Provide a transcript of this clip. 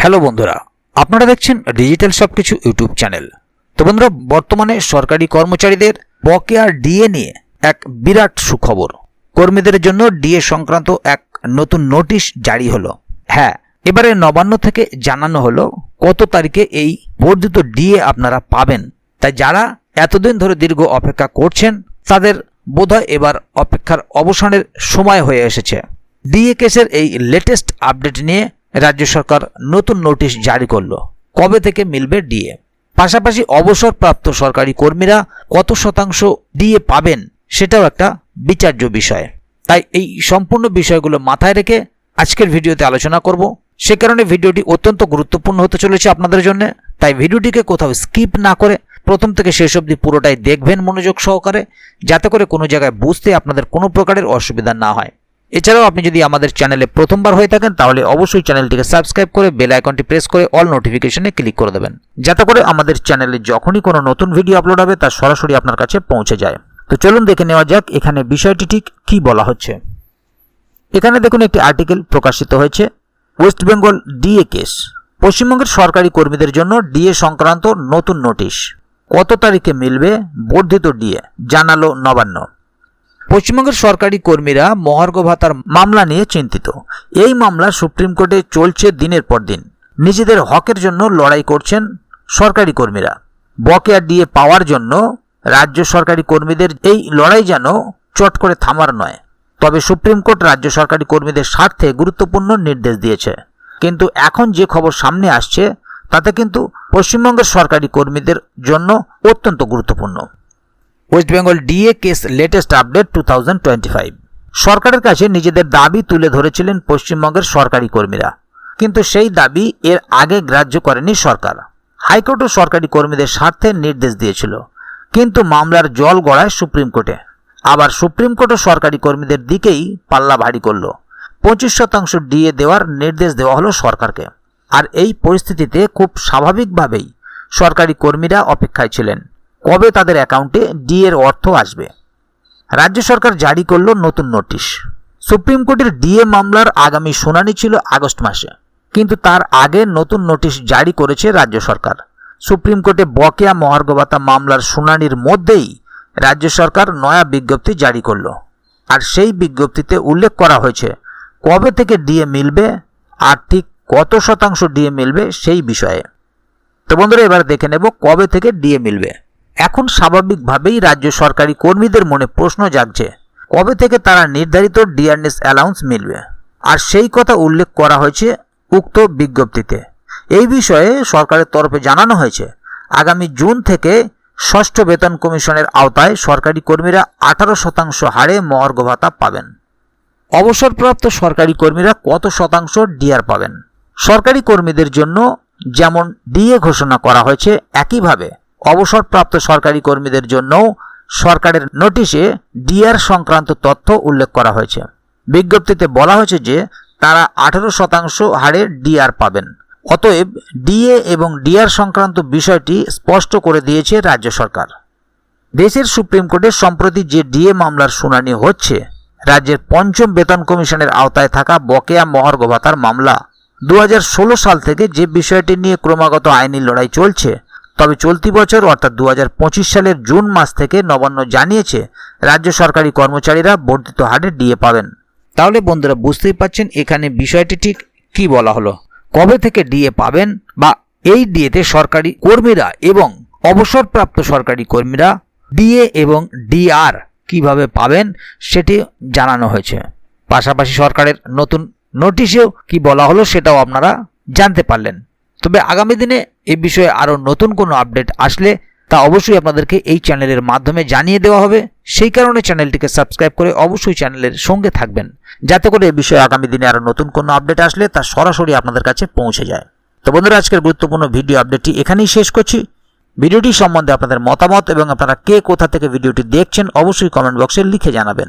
Hello বন্ধুরা, আপনারা দেখছেন ডিজিটাল সবকিছু ইউটিউব চ্যানেল। তো বন্ধুরা, বর্তমানে সরকারি কর্মচারীদের বকেয়া ডিএ নিয়ে এক বিরাট সুখবর। কর্মীদের জন্য ডিএ সংক্রান্ত এক নতুন নোটিশ জারি হলো। হ্যাঁ এবারে নবান্ন থেকে জানানো হলো কত তারিখে এই বর্ধিত ডিএ আপনারা পাবেন। তাই যারা এতদিন ধরে দীর্ঘ অপেক্ষা করছেন, তাদের বোধহয় এবার অপেক্ষার অবসানের সময় হয়ে এসেছে। ডিএ কেসের এই লেটেস্ট আপডেট নিয়ে রাজ্য সরকার নতুন নোটিশ জারি করল। কবে থেকে মিলবে ডিএ? পাশাপাশি অবসরপ্রাপ্ত সরকারি কর্মীরা কত শতাংশ ডিএ পাবেন সেটাও একটা বিচার্য বিষয়। তাই এই সম্পূর্ণ বিষয়গুলো মাথায় রেখে আজকের ভিডিওতে আলোচনা করব। সে কারণে ভিডিওটি অত্যন্ত গুরুত্বপূর্ণ হতে চলেছে আপনাদের জন্য। তাই ভিডিওটিকে কোথাও স্কিপ না করে প্রথম থেকে শেষ অবধি পুরোটাই দেখবেন মনোযোগ সহকারে, যাতে করে কোনো জায়গায় বুঝতে আপনাদের কোনো প্রকারের অসুবিধা না হয়। এছাড়াও আপনি যদি আমাদের চ্যানেলে প্রথমবার হয়ে থাকেন, তাহলে অবশ্যই চ্যানেলটিকে সাবস্ক্রাইব করে বেল আইকনটি প্রেস করে অল নোটিফিকেশনে ক্লিক করে দেবেন। যাতে করে আমাদের চ্যানেলে যখনই কোনো নতুন ভিডিও আপলোড হবে, তা সরাসরি আপনার কাছে পৌঁছে যায়। তো চলুন দেখে নেওয়া যাক, এখানে বিষয়টি ঠিক কী বলা হচ্ছে। এখানে দেখুন একটি আর্টিকেল প্রকাশিত হয়েছে, ওয়েস্ট বেঙ্গল ডিএ কেস। পশ্চিমবঙ্গের সরকারি কর্মীদের জন্য ডিএ সংক্রান্ত নতুন নোটিশ। কত তারিখে মিলবে বর্ধিত ডিএ? জানালো নবান্ন। পশ্চিমবঙ্গের সরকারি কর্মীরা মহার্ঘ ভাতার মামলা নিয়ে চিন্তিত। এই মামলা সুপ্রিম কোর্টে চলছে দিনের পর দিন। নিজেদের হকের জন্য লড়াই করছেন সরকারি কর্মীরা। বকেয়া দিয়ে পাওয়ার জন্য রাজ্য সরকারি কর্মীদের এই লড়াই যেন চট করে থামার নয়। তবে সুপ্রিম কোর্ট রাজ্য সরকারি কর্মীদের স্বার্থে গুরুত্বপূর্ণ নির্দেশ দিয়েছে। কিন্তু এখন যে খবর সামনে আসছে, তাতে কিন্তু পশ্চিমবঙ্গের সরকারি কর্মীদের জন্য অত্যন্ত গুরুত্বপূর্ণ। West Bengal DA case latest update to সরকারের কাছে নিজেদের দাবি তুলে ধরেছিলেন পশ্চিমবঙ্গের সরকারি কর্মীরা। কিন্তু সেই দাবি এর আগে গ্রাহ্য করেনি সরকার। হাইকোর্টও সরকারি কর্মীদের স্বার্থে নির্দেশ দিয়েছিল। কিন্তু মামলার জল গড়ায় সুপ্রিম কোর্টে। আবার সুপ্রিম কোর্টও সরকারি কর্মীদের দিকেই পাল্লা ভারী করল। পঁচিশ শতাংশ ডিএ দেওয়ার নির্দেশ দেওয়া হলো সরকারকে। আর এই পরিস্থিতিতে খুব স্বাভাবিকভাবেই সরকারি কর্মীরা অপেক্ষায় ছিলেন। কবে তাদের অ্যাকাউন্টে ডিএর অর্থ আসবে? রাজ্য সরকার জারি করল নতুন নোটিশ। সুপ্রিম কোর্টের ডিএ মামলার আগামী শুনানি ছিল আগস্ট মাসে, কিন্তু তার আগে নতুন নোটিশ জারি করেছে রাজ্য সরকার। সুপ্রিম কোর্টে বকেয়া মহার্ঘভাতা মামলার শুনানির মধ্যেই রাজ্য সরকার নয়া বিজ্ঞপ্তি জারি করল। আর সেই বিজ্ঞপ্তিতে উল্লেখ করা হয়েছে, কবে থেকে ডিএ মিলবে, আর ঠিক কত শতাংশ ডিএ মিলবে সেই বিষয়ে। তো বন্ধুরা, এবার দেখে নেব কবে থেকে ডিএ মিলবে। এখন স্বাভাবিকভাবেই রাজ্য সরকারি কর্মীদের মনে প্রশ্ন জাগছে, কবে থেকে তারা নির্ধারিত ডিআরএস অ্যালাউন্স মিলবে? আর সেই কথা উল্লেখ করা হয়েছে উক্ত বিজ্ঞপ্তিতে। এই বিষয়ে সরকারের তরফে জানানো হয়েছে, আগামী জুন থেকে ষষ্ঠ বেতন কমিশনের আওতায় সরকারি কর্মীরা আঠারো শতাংশ হারে মহার্ঘ ভাতা পাবেন। অবসরপ্রাপ্ত সরকারি কর্মীরা কত শতাংশ ডিআর পাবেন? সরকারি কর্মীদের জন্য যেমন ডিএ ঘোষণা করা হয়েছে, একইভাবে অবসরপ্রাপ্ত সরকারি কর্মীদের জন্যও সরকারের নোটিশে ডিআর সংক্রান্ত তথ্য উল্লেখ করা হয়েছে। বিজ্ঞপ্তিতে বলা হয়েছে যে তারা আঠারো শতাংশ হারে ডিআর পাবেন। অতএব ডিএ এবং ডিআর সংক্রান্ত বিষয়টি স্পষ্ট করে দিয়েছে রাজ্য সরকার। দেশের সুপ্রিম কোর্টে সম্প্রতি যে ডিএ মামলার শুনানি হচ্ছে, রাজ্যের পঞ্চম বেতন কমিশনের আওতায় থাকা বকেয়া মহার্ঘ ভাতার মামলা। দু হাজার ষোলো সাল থেকে যে বিষয়টি নিয়ে ক্রমাগত আইনি লড়াই চলছে তবে চলতি বছর, অর্থাৎ দু হাজার পঁচিশ সালের জুন মাস থেকে নবান্ন জানিয়েছে রাজ্য সরকারি কর্মচারীরা বর্ধিত হারে ডিএ পাবেন। তাহলে বন্ধুরা বুঝতেই পাচ্ছেন এখানে বিষয়টি ঠিক কি বলা হলো। কবে থেকে ডিএ পাবেন বা এই ডিএতে সরকারি কর্মীরা এবং অবসরপ্রাপ্ত সরকারি কর্মীরা ডিএ এবং ডিআর কীভাবে পাবেন সেটি জানানো হয়েছে। পাশাপাশি সরকারের নতুন নোটিশেও কি বলা হলো সেটাও আপনারা জানতে পারলেন। তবে আগামী দিনে এ বিষয়ে আরও নতুন কোনো আপডেট আসলে তা অবশ্যই আপনাদেরকে এই চ্যানেলের মাধ্যমে জানিয়ে দেওয়া হবে। সেই কারণে চ্যানেলটিকে সাবস্ক্রাইব করে অবশ্যই চ্যানেলের সঙ্গে থাকবেন, যাতে করে এ বিষয়ে আগামী দিনে আরও নতুন কোনো আপডেট আসলে তা সরাসরি আপনাদের কাছে পৌঁছে যায়। তো বন্ধুরা, আজকের গুরুত্বপূর্ণ ভিডিও আপডেটটি এখানেই শেষ করছি। ভিডিওটি সম্বন্ধে আপনাদের মতামত এবং আপনারা কে কোথা থেকে ভিডিওটি দেখছেন অবশ্যই কমেন্ট বক্সে লিখে জানাবেন।